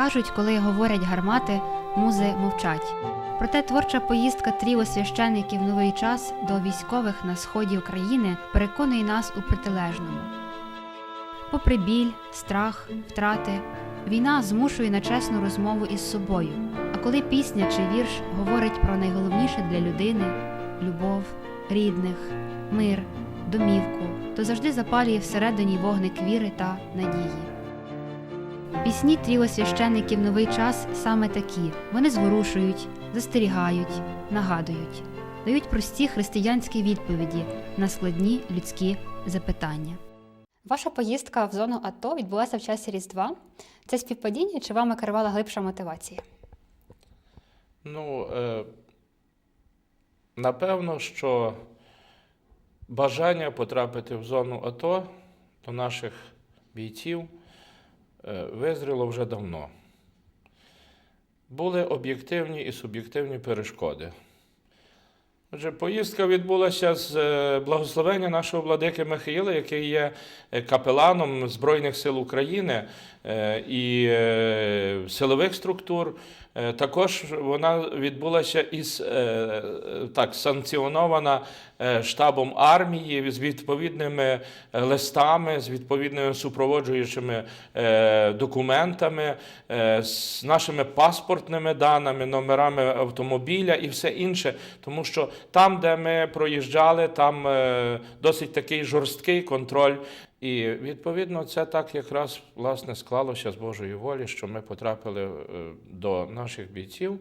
Кажуть, коли говорять гармати, музи мовчать. Проте творча поїздка тріо священників новий час до військових на сході України переконує нас у протилежному. Попри біль, страх, втрати, війна змушує на чесну розмову із собою. А коли пісня чи вірш говорить про найголовніше для людини любов, рідних, мир, домівку, то завжди запалює всередині вогник віри та надії. Пісні тріо священників новий час саме такі. Вони зворушують, застерігають, нагадують, дають прості християнські відповіді на складні людські запитання. Ваша поїздка в зону АТО відбулася в часі Різдва. Це співпадіння чи вами керувала глибша мотивація? Ну, е, напевно, що бажання потрапити в зону АТО до наших бійців визріло вже давно. Були об'єктивні і суб'єктивні перешкоди. Отже, поїздка відбулася з е, благословення нашого владики Михаїла, який є е, капеланом Збройних сил України е, і е, силових структур. Е, Також вона відбулася із е, так санкціонована е, штабом армії з відповідними листами, з відповідними супроводжуючими документами, з нашими паспортними даними, номерами автомобіля і все інше. Тому що там, де ми проїжджали, там досить такий жорсткий контроль. І відповідно це так якраз власне склалося з Божої волі, що ми потрапили е, до наших бійців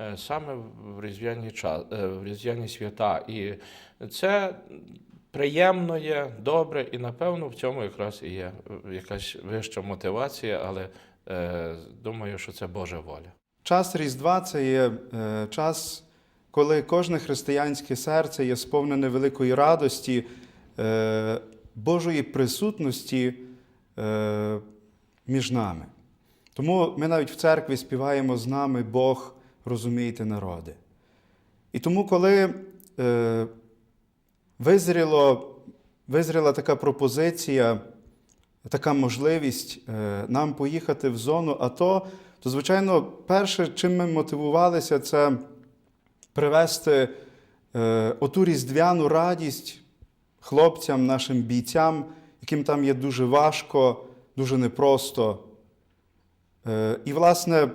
е, саме в різдвяні ча- е, в різдвяні свята. І це приємно є, добре, і напевно в цьому якраз і є якась вища мотивація, але думаю, що це Божа воля. Час Різдва це є час, коли кожне християнське серце є сповнене великої радості, Божої присутності е, між нами. Тому ми навіть в церкві співаємо з нами Бог, розумієте, народи. І тому, коли е, визріло, визріла така пропозиція, така можливість е, нам поїхати в зону АТО, то, звичайно, перше, чим ми мотивувалися, це привести е, оту різдвяну радість хлопцям, нашим бійцям, яким там є дуже важко, дуже непросто. Е, і, власне,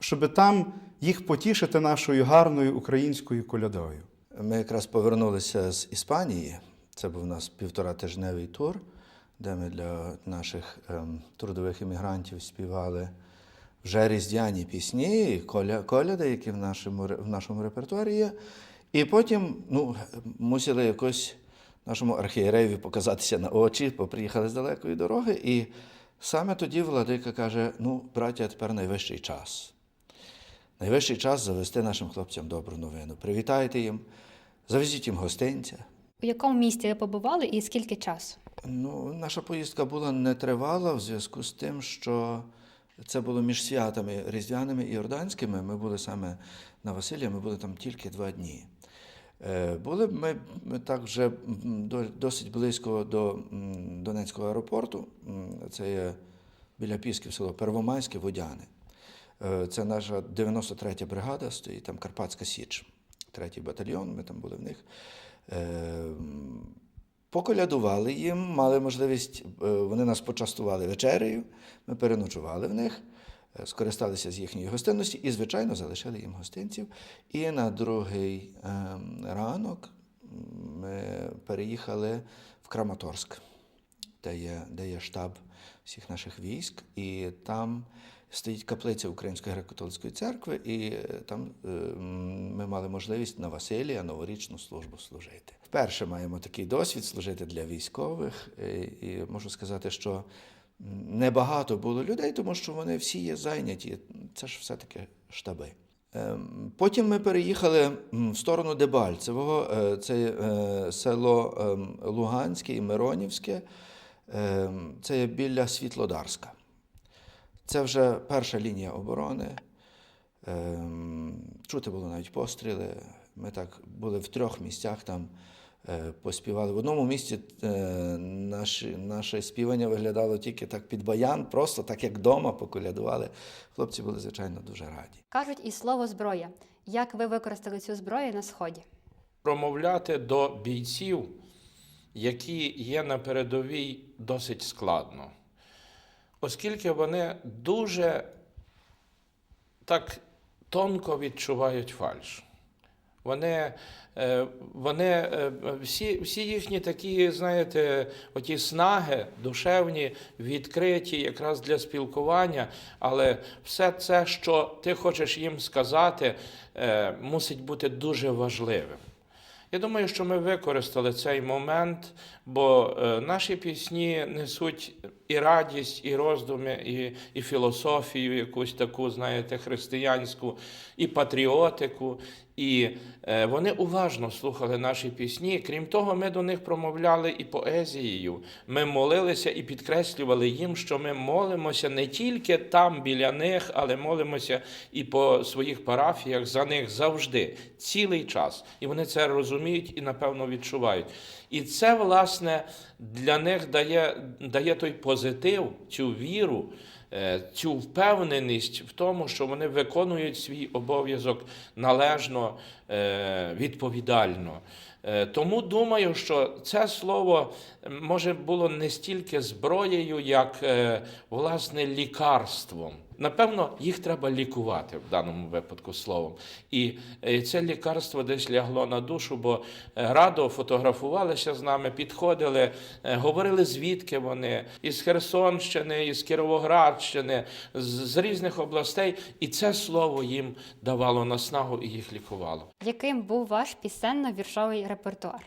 щоб там їх потішити нашою гарною українською колядою. Ми якраз повернулися з Іспанії. Це був у нас півторатижневий тур, де ми для наших ем, трудових іммігрантів співали вже різдвяні пісні, і коля, коляди, які в нашому, в нашому репертуарі є. І потім ну, мусили якось нашому архієреєві показатися на очі, бо приїхали з далекої дороги. І саме тоді владика каже: ну, браття, тепер найвищий час. Найвищий час завести нашим хлопцям добру новину. Привітайте їм, завезіть їм гостинця. У якому місті ви побували і скільки часу? Ну, наша поїздка була нетривала в зв'язку з тим, що це було між святами різдвяними і орданськими. Ми були саме на Василія, ми були там тільки два дні. Е, Були ми, так вже досить близько до Донецького аеропорту. Це є біля Пісків село Первомайське, Водяне. Е, Це наша 93-я бригада, стоїть там Карпатська Січ, третій батальйон, ми там були в них. Е, Поколядували їм, мали можливість, вони нас почастували вечерею, ми переночували в них, скористалися з їхньої гостинності і, звичайно, залишили їм гостинців. І на другий ем, ранок ми переїхали в Краматорськ, де є, де є штаб всіх наших військ, і там стоїть каплиця Української греко-католицької церкви, і е, там е, ми мали можливість на Василія новорічну службу служити. Вперше маємо такий досвід служити для військових, е, і можу сказати, що небагато було людей, тому що вони всі є зайняті. Це ж все-таки штаби. Ем, Потім ми переїхали в сторону Дебальцевого, е, це е, село ем, Луганське і Миронівське, Ем, це біля Світлодарська. Це вже перша лінія оборони. Чути було навіть постріли. Ми так були в трьох місцях там поспівали. В одному місці е, наше, наше співання виглядало тільки так під баян, просто так як вдома поколядували. Хлопці були, звичайно, дуже раді. Кажуть і слово зброя. Як ви використали цю зброю на сході? Промовляти до бійців, які є на передовій, досить складно, оскільки вони дуже так тонко відчувають фальш. Вони, е, вони е, всі, всі їхні такі, знаєте, оті снаги душевні, відкриті якраз для спілкування, але все це, що ти хочеш їм сказати, е, мусить бути дуже важливим. Я думаю, що ми використали цей момент, бо наші пісні несуть і радість, і роздуми, і, і філософію, якусь таку, знаєте, християнську, і патріотику. І е, вони уважно слухали наші пісні. Крім того, ми до них промовляли і поезією. Ми молилися і підкреслювали їм, що ми молимося не тільки там біля них, але молимося і по своїх парафіях за них завжди, цілий час. І вони це розуміють і, напевно, відчувають. І це, власне, для них дає, дає той позитив, цю віру, е, цю впевненість в тому, що вони виконують свій обов'язок належно, е, відповідально. Е, Тому думаю, що це слово може було не стільки зброєю, як власне лікарством. Напевно, їх треба лікувати в даному випадку словом. І е, це лікарство десь лягло на душу, бо е, радо фотографувалися з нами, підходили, е, говорили, звідки вони, із Херсонщини, із Кіровоградщини, з, різних областей. І це слово їм давало наснагу і їх лікувало. Яким був ваш пісенно-віршовий репертуар?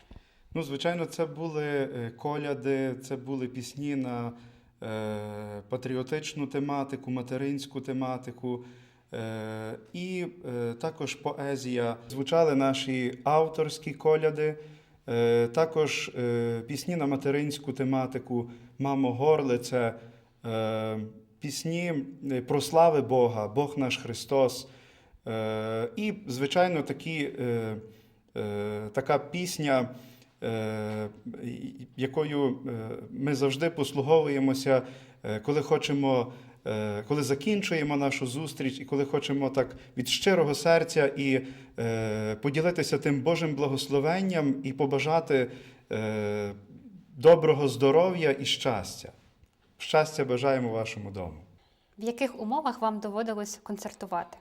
Ну, звичайно, це були коляди, це були пісні на патріотичну тематику, материнську тематику. Е, і е, також поезія. Звучали наші авторські коляди, е, також е, пісні на материнську тематику Мамо Горлице, е, пісні е, про слави Бога, Бог наш Христос. Е, і, звичайно, такі, е, е, така пісня, е, якою е, ми завжди послуговуємося, е, коли хочемо. е, Коли закінчуємо нашу зустріч, і коли хочемо так від щирого серця і е, поділитися тим Божим благословенням і побажати е, доброго здоров'я і щастя. Щастя бажаємо вашому дому. В яких умовах вам доводилось концертувати?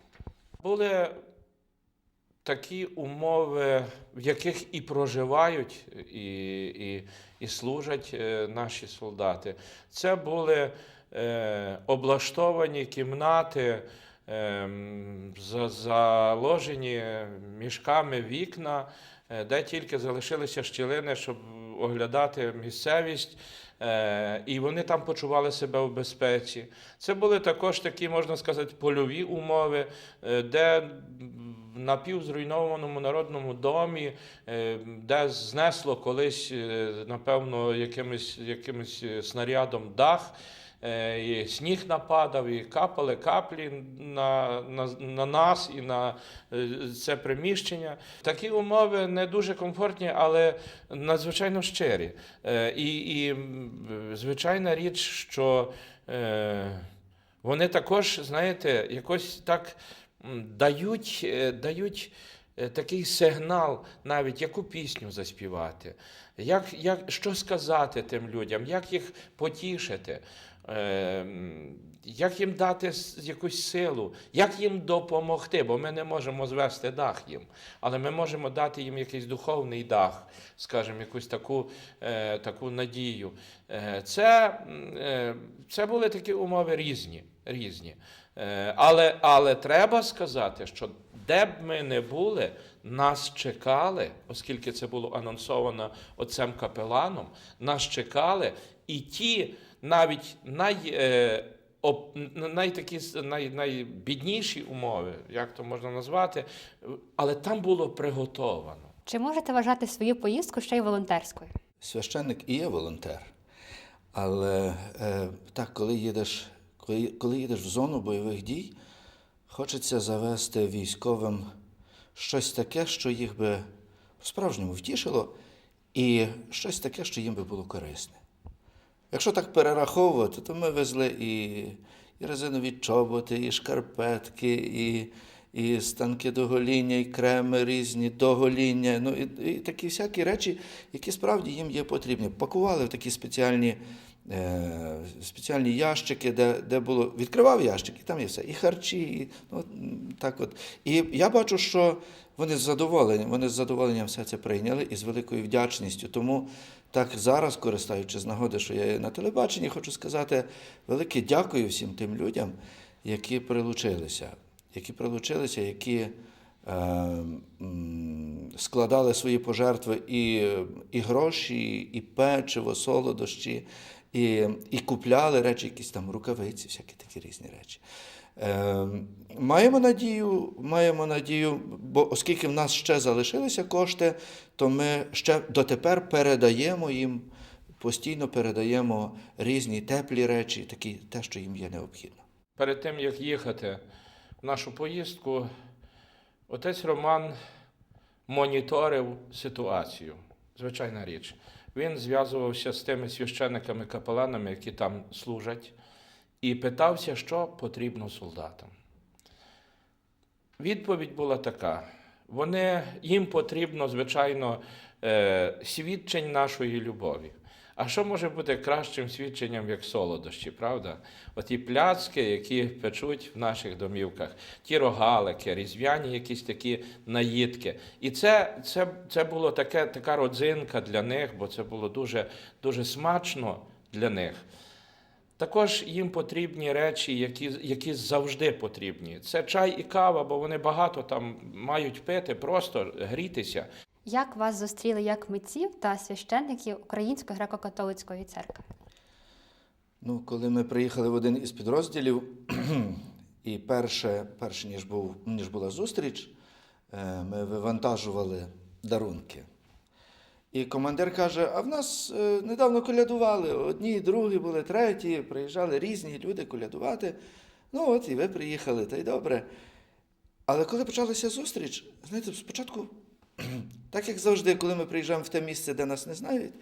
Були такі умови, в яких і проживають, і, і, і служать е, наші солдати. Це були е, облаштовані кімнати, е, заложені мішками вікна, е, де тільки залишилися щілини, щоб оглядати місцевість. Е, І вони там почували себе в безпеці. Це були також такі, можна сказати, польові умови, е, де в напівзруйнованому народному домі, е, де знесло колись, напевно, якимось, якимось снарядом дах. Е, І сніг нападав, і капали каплі на, на, на нас і на е, це приміщення. Такі умови не дуже комфортні, але надзвичайно щирі. Е, І, і звичайна річ, що вони також, знаєте, якось так дають, дають такий сигнал, навіть яку пісню заспівати, як, як, що сказати тим людям, як їх потішити. Е, м, Як їм дати якусь силу, як їм допомогти, бо ми не можемо звести дах їм, але ми можемо дати їм якийсь духовний дах, скажімо, якусь таку, е, таку надію. Е, це, е, це були такі умови різні. різні. Але, але треба сказати, що де б ми не були, нас чекали, оскільки це було анонсовано отцем капеланом, нас чекали, і ті навіть най, е, об, най, такі, най, найбідніші умови, як то можна назвати, але там було приготовано. Чи можете вважати свою поїздку ще й волонтерською? Священник і є волонтер. Але е, так, коли їдеш, коли, коли їдеш в зону бойових дій, хочеться завести військовим щось таке, що їх би по-справжньому втішило і щось таке, що їм би було корисне. Якщо так перераховувати, то ми везли і, і резинові чоботи, і шкарпетки, і, і станки до гоління, і креми різні до гоління. Ну, і, і такі всякі речі, які справді їм є потрібні. Пакували в такі спеціальні, е, спеціальні ящики, де, де було. Відкривав ящик, і там є все. І харчі, і, ну, так от. І я бачу, що вони з задоволенням, вони з задоволенням все це прийняли і з великою вдячністю. Тому так зараз, користуючись з нагоди, що я на телебаченні, хочу сказати велике дякую всім тим людям, які прилучилися, які прилучилися, які е, складали свої пожертви і, і гроші, і печиво, солодощі, і, і купляли речі, якісь там рукавиці, всякі такі різні речі. Е, Маємо надію, маємо надію, бо оскільки в нас ще залишилися кошти, то ми ще дотепер передаємо їм, постійно передаємо різні теплі речі, такі, те, що їм є необхідно. Перед тим, як їхати в нашу поїздку, отець Роман моніторив ситуацію. Звичайна річ. Він зв'язувався з тими священниками-капеланами, які там служать, і питався, що потрібно солдатам. Відповідь була така: вони, їм потрібно, звичайно, е, свідчень нашої любові. А що може бути кращим свідченням, як солодощі, правда? Оті пляцки, які печуть в наших домівках, ті рогалики, різдвяні якісь такі наїдки. І це, це, це було така родзинка для них, бо це було дуже, дуже смачно для них. Також їм потрібні речі, які, які завжди потрібні. Це чай і кава, бо вони багато там мають пити, просто грітися. Як вас зустріли як митців та священників Української греко-католицької церкви? Ну, коли ми приїхали в один із підрозділів, і перше, перше ніж, був, ніж була зустріч, е, ми вивантажували дарунки. І командир каже: а в нас е, недавно колядували. Одні, другі були, треті, приїжджали різні люди колядувати. Ну от і ви приїхали, та й добре. Але коли почалася зустріч, знаєте, спочатку, так як завжди, коли ми приїжджаємо в те місце, де нас не знають,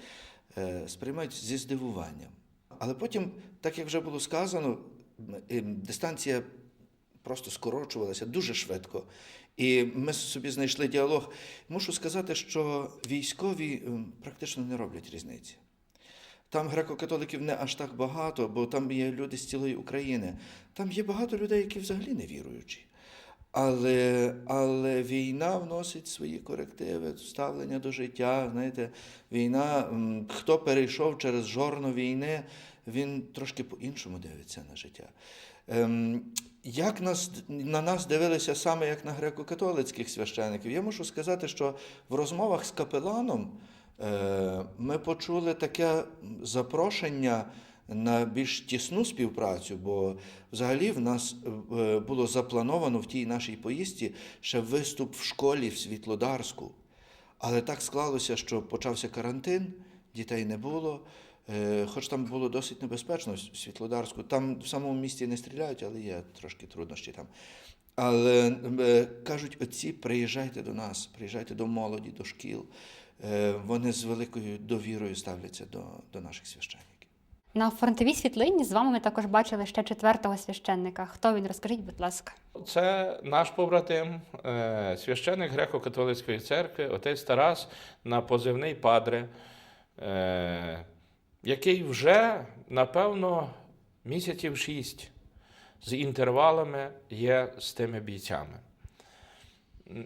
е, сприймають зі здивуванням. Але потім, так як вже було сказано, дистанція просто скорочувалася дуже швидко. І ми собі знайшли діалог. Мушу сказати, що військові ем, практично не роблять різниці. Там греко-католиків не аж так багато, бо там є люди з цілої України. Там є багато людей, які взагалі не віруючі. Але, але війна вносить свої корективи, ставлення до життя. Знаєте, війна, хто перейшов через жорно війни, він трошки по-іншому дивиться на життя. Ем, як нас, на нас дивилися саме як на греко-католицьких священиків? Я можу сказати, що в розмовах з капеланом е, ми почули таке запрошення на більш тісну співпрацю, бо взагалі в нас е, було заплановано в тій нашій поїздці ще виступ в школі в Світлодарську. Але так склалося, що почався карантин, дітей не було. Е, Хоч там було досить небезпечно Світлодарську. Там в самому місті не стріляють, але є трошки труднощі там. Але е, кажуть, отці, приїжджайте до нас, приїжджайте до молоді, до шкіл. Е, Вони з великою довірою ставляться до, до наших священників. На фронтовій світлині з вами ми також бачили ще четвертого священника. Хто він? Розкажіть, будь ласка. Це наш побратим, священик греко-католицької церкви, отець Тарас на позивний Падре, який вже, напевно, місяців шість з інтервалами є з тими бійцями.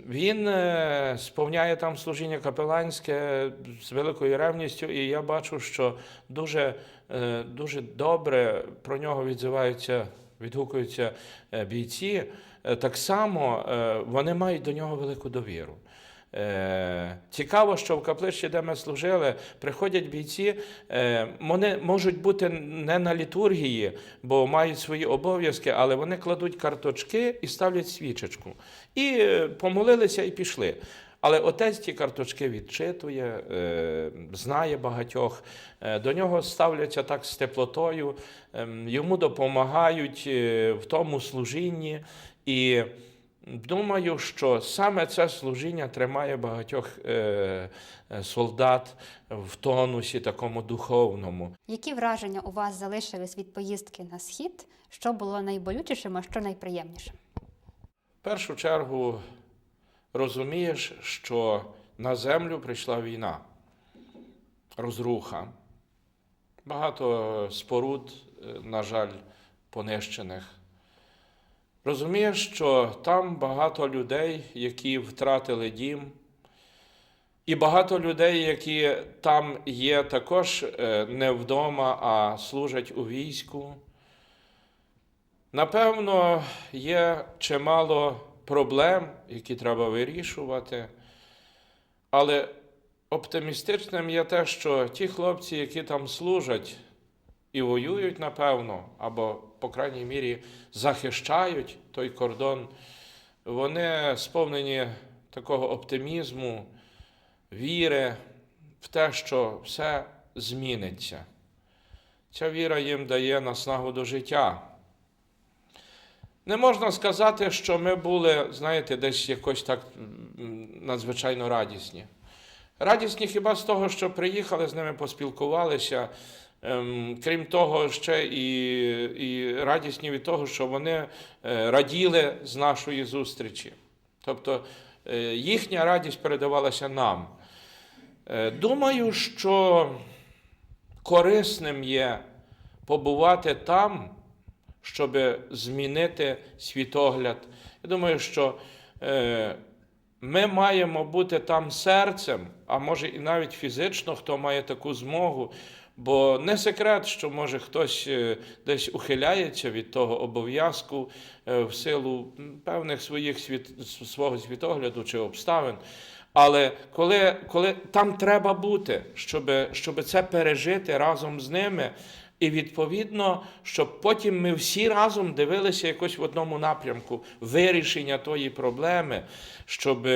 Він е, сповняє там служіння капеланське з великою ревністю, і я бачу, що дуже, е, дуже добре про нього відзиваються, відгукуються е, бійці. Так само вони мають до нього велику довіру. Е, Цікаво, що в капличці, де ми служили, приходять бійці, е, вони можуть бути не на літургії, бо мають свої обов'язки, але вони кладуть карточки і ставлять свічечку. І е, помолилися і пішли. Але отець ті карточки відчитує, знає багатьох, до нього ставляться так з теплотою, ем, йому допомагають в тому служінні. І Думаю, що саме це служіння тримає багатьох е, е, солдат в тонусі такому духовному. Які враження у вас залишились від поїздки на схід? Що було найболючішим, а що найприємнішим? В першу чергу розумієш, що на землю прийшла війна, розруха, багато споруд, е, на жаль, понищених. Розумієш, що там багато людей, які втратили дім, і багато людей, які там є також е, не вдома, а служать у війську. Напевно, є чимало проблем, які треба вирішувати, але оптимістичним є те, що ті хлопці, які там служать і воюють, напевно, або, по крайній мірі, захищають той кордон, вони сповнені такого оптимізму, віри в те, що все зміниться. Ця віра їм дає наснагу до життя. Не можна сказати, що ми були, знаєте, десь якось так надзвичайно радісні. Радісні хіба з того, що приїхали з ними, поспілкувалися. Ем, Крім того, ще і, і радісні від того, що вони е, раділи з нашої зустрічі. Тобто е, їхня радість передавалася нам. Е, Думаю, що корисним є побувати там, щоб змінити світогляд. Я думаю, що ми маємо бути там серцем, а може і навіть фізично, хто має таку змогу. Бо не секрет, що може хтось е, десь ухиляється від того обов'язку е, в силу певних своїх світ, свого світогляду чи обставин. Але коли, коли там треба бути, щоб, щоб це пережити разом з ними, і відповідно, щоб потім ми всі разом дивилися якось в одному напрямку вирішення тої проблеми, щоб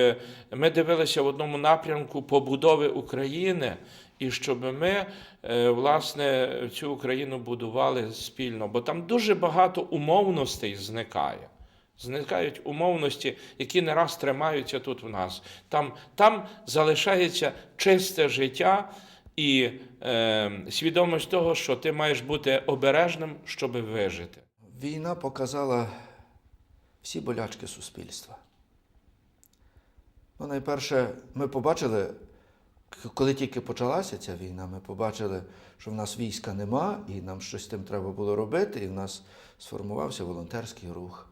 ми дивилися в одному напрямку побудови України, і щоб ми, е, власне, цю Україну будували спільно. Бо там дуже багато умовностей зникає. Зникають умовності, які не раз тримаються тут в нас. Там, там залишається чисте життя і е, свідомість того, що ти маєш бути обережним, щоб вижити. Війна показала всі болячки суспільства. Ну, найперше, ми побачили, коли тільки почалася ця війна, ми побачили, що в нас війська нема, і нам щось з тим треба було робити, і в нас сформувався волонтерський рух,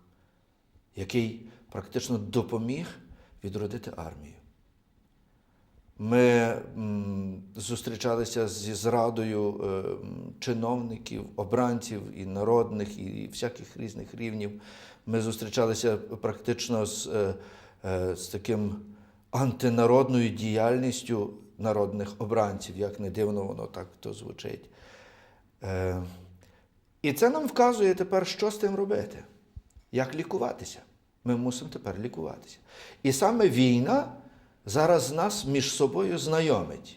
який практично допоміг відродити армію. Ми зустрічалися зі зрадою е, чиновників, обранців і народних, і всяких різних рівнів. Ми зустрічалися практично з, е, е, з таким антинародною діяльністю народних обранців, як не дивно воно так то звучить. Е, і це нам вказує тепер, що з тим робити, як лікуватися. Ми мусимо тепер лікуватися. І саме війна зараз нас між собою знайомить.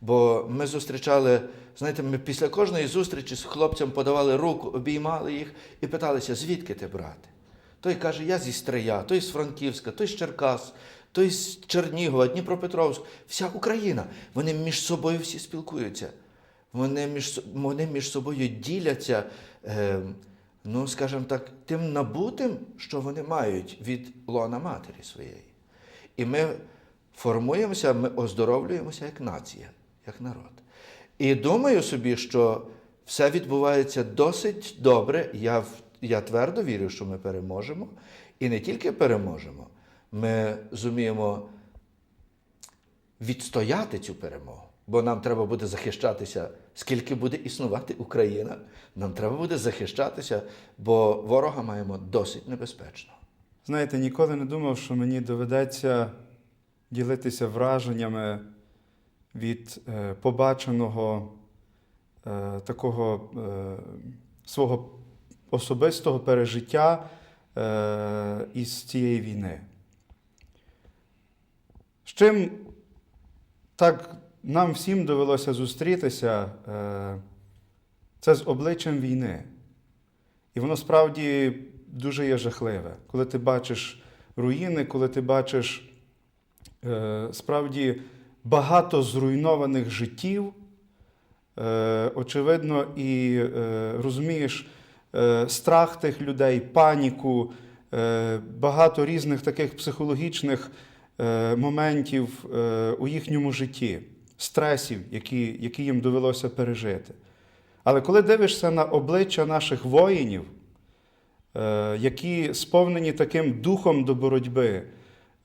Бо ми зустрічали, знаєте, ми після кожної зустрічі з хлопцем подавали руку, обіймали їх і питалися, звідки ти брати? Той каже, я зі Стрия, той з Франківська, той з Черкас, той з Чернігова, Дніпропетровськ, вся Україна. Вони між собою всі спілкуються. Вони між, вони між собою діляться, е, ну, скажімо так, тим набутим, що вони мають від лона матері своєї. І ми формуємося, ми оздоровлюємося як нація, як народ. І думаю собі, що все відбувається досить добре. Я, я твердо вірю, що ми переможемо. І не тільки переможемо, ми зуміємо відстояти цю перемогу. Бо нам треба буде захищатися, скільки буде існувати Україна. Нам треба буде захищатися, бо ворога маємо досить небезпечно. Знаєте, ніколи не думав, що мені доведеться ділитися враженнями від е, побаченого е, такого е, свого особистого пережиття із цієї війни. Чим так нам всім довелося зустрітися, е, це з обличчям війни. І воно справді дуже є жахливе, коли ти бачиш руїни, коли ти бачиш е, справді багато зруйнованих життів, е, очевидно, і розумієш страх тих людей, паніку, багато різних таких психологічних моментів е, у їхньому житті, стресів, які, які їм довелося пережити. Але коли дивишся на обличчя наших воїнів, е, які сповнені таким духом до боротьби,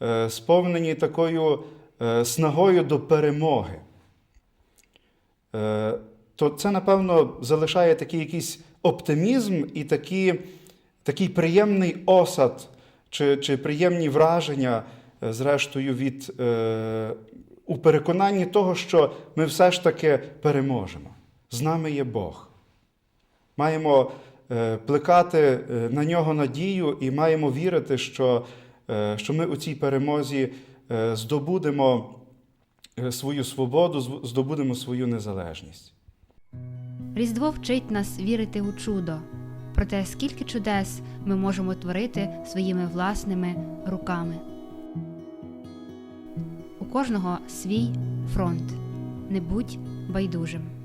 е, сповнені такою е, снагою до перемоги, е, то це, напевно, залишає такий якийсь оптимізм і такі, такий приємний осад чи, чи приємні враження, е, зрештою, від е, у переконанні того, що ми все ж таки переможемо. З нами є Бог. Маємо е, плекати е, на нього надію і маємо вірити, що, е, що ми у цій перемозі е, здобудемо е, свою свободу, здобудемо свою незалежність. Різдво вчить нас вірити у чудо, про те, скільки чудес ми можемо творити своїми власними руками. Кожного свій фронт. Не будь байдужим.